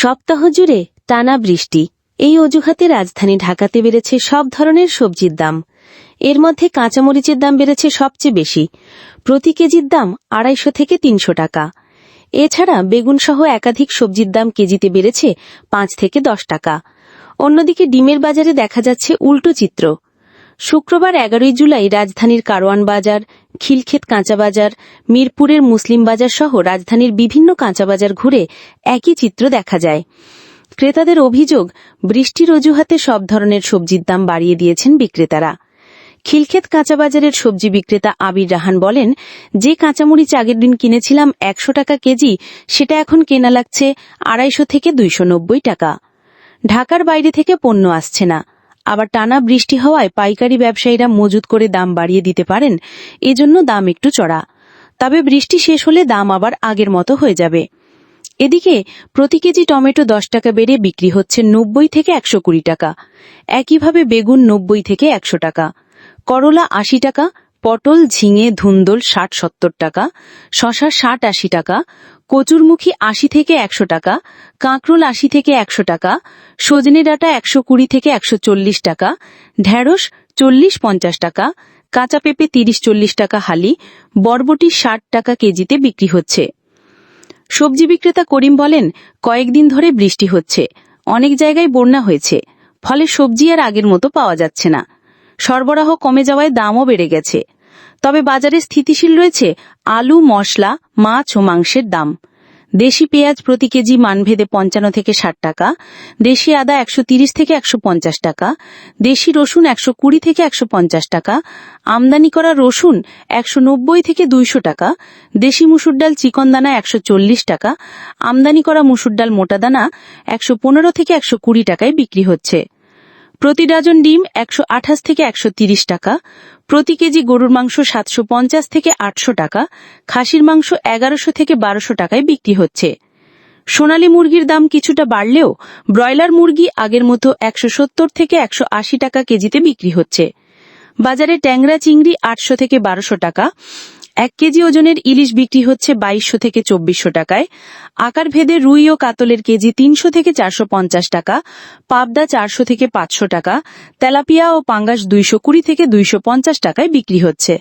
সপ্তাহ জুড়ে টানা বৃষ্টি। এই অজুহাতে রাজধানী ঢাকাতে বেড়েছে সব ধরনের সবজির দাম। এর মধ্যে কাঁচামরিচের দাম বেড়েছে সবচেয়ে বেশি। প্রতি কেজির দাম আড়াইশো থেকে তিনশো টাকা। এছাড়া বেগুন সহ একাধিক সবজির দাম কেজিতে বেড়েছে পাঁচ থেকে দশ টাকা। অন্যদিকে ডিমের বাজারে দেখা যাচ্ছে উল্টো চিত্র। শুক্রবার এগারোই জুলাই রাজধানীর কারওয়ান বাজার, খিলক্ষেত কাঁচা বাজার, মিরপুরের মুসলিম বাজার সহ রাজধানীর বিভিন্ন কাঁচা বাজার ঘুরে একই চিত্র দেখা যায়। ক্রেতাদের অভিযোগ, বৃষ্টির অজুহাতে সব ধরনের সবজির দাম বাড়িয়ে দিয়েছেন বিক্রেতারা। খিলক্ষেত কাঁচা বাজারের সবজি বিক্রেতা আবির রাহান বলেন, যে কাঁচামরিচ আগের দিন কিনেছিলাম একশো টাকা কেজি, সেটা এখন কেনা লাগছে আড়াইশো থেকে দুইশো নব্বই টাকা। ঢাকার বাইরে থেকে পণ্য আসছে না। আবার টানা বৃষ্টি হওয়ায় পাইকারি ব্যবসায়ীরা মজুত করে দাম বাড়িয়ে দিতে পারেন, এজন্য দাম একটু চড়া। তবে বৃষ্টি শেষ হলে দাম আবার আগের মতো হয়ে যাবে। এদিকে প্রতি কেজি টমেটো দশ টাকা বেড়ে বিক্রি হচ্ছে নব্বই থেকে একশো কুড়ি টাকা। একইভাবে বেগুন নব্বই থেকে একশো টাকা। করলা আশি টাকা পটল, ঝিঙে, ধুন্দল ষাট, সত্তর টাকা শশা ষাট, আশি টাকা, কচুরমুখী আশি থেকে একশো টাকা, কাঁকরোল আশি থেকে একশো টাকা, সজনে ডাঁটা একশো কুড়ি থেকে একশো চল্লিশ টাকা ঢেঁড়স চল্লিশ পঞ্চাশ টাকা, কাঁচা পেঁপে তিরিশ চল্লিশ টাকা হালি, বরবটি ষাট টাকা কেজিতে বিক্রি হচ্ছে। সবজি বিক্রেতা করিম বলেন, কয়েকদিন ধরে বৃষ্টি হচ্ছে, অনেক জায়গায় বন্যা হয়েছে, ফলে সবজি আর আগের মতো পাওয়া যাচ্ছে না। সরবরাহ কমে যাওয়ায় দামও বেড়ে গেছে। তবে বাজারে স্থিতিশীল রয়েছে আলু, মশলা, মাছ ও মাংসের দাম। দেশি পেঁয়াজ প্রতি কেজি মানভেদে পঞ্চান্ন থেকে ষাট টাকা, দেশি আদা একশো তিরিশ থেকে একশো পঞ্চাশ টাকা, দেশি রসুন একশো কুড়ি থেকে একশো পঞ্চাশ টাকা, আমদানি করা রসুন একশো নব্বই থেকে দুইশো টাকা, দেশি মুসুর ডাল চিকন দানা একশো চল্লিশ টাকা, আমদানি করা মুসুর ডাল মোটা দানা একশো পনেরো থেকে একশো কুড়ি টাকায় বিক্রি হচ্ছে। প্রতি ডজন ডিম একশো আঠাশ থেকে একশো তিরিশ টাকা, প্রতি কেজি গরুর মাংস সাতশো পঞ্চাশ থেকে আটশো টাকা, খাসির মাংস এগারোশো থেকে বারোশো টাকায় বিক্রি হচ্ছে। সোনালী মুরগির দাম কিছুটা বাড়লেও ব্রয়লার মুরগি আগের মতো একশো সত্তর থেকে একশো আশি টাকা কেজিতে বিক্রি হচ্ছে। বাজারে ট্যাংরা চিংড়ি আটশো থেকে বারোশো টাকা এক কেজি ওজনের ইলিশ বিক্রি হচ্ছে বাইশশো থেকে চব্বিশশো টাকায়। আকার ভেদে রুই ও কাতলের কেজি তিনশো থেকে চারশো পঞ্চাশ টাকা, পাবদা চারশো থেকে পাঁচশো টাকা, তেলাপিয়া ও পাঙ্গাস দুইশো কুড়ি থেকে দুইশো পঞ্চাশ টাকায় বিক্রি হচ্ছে।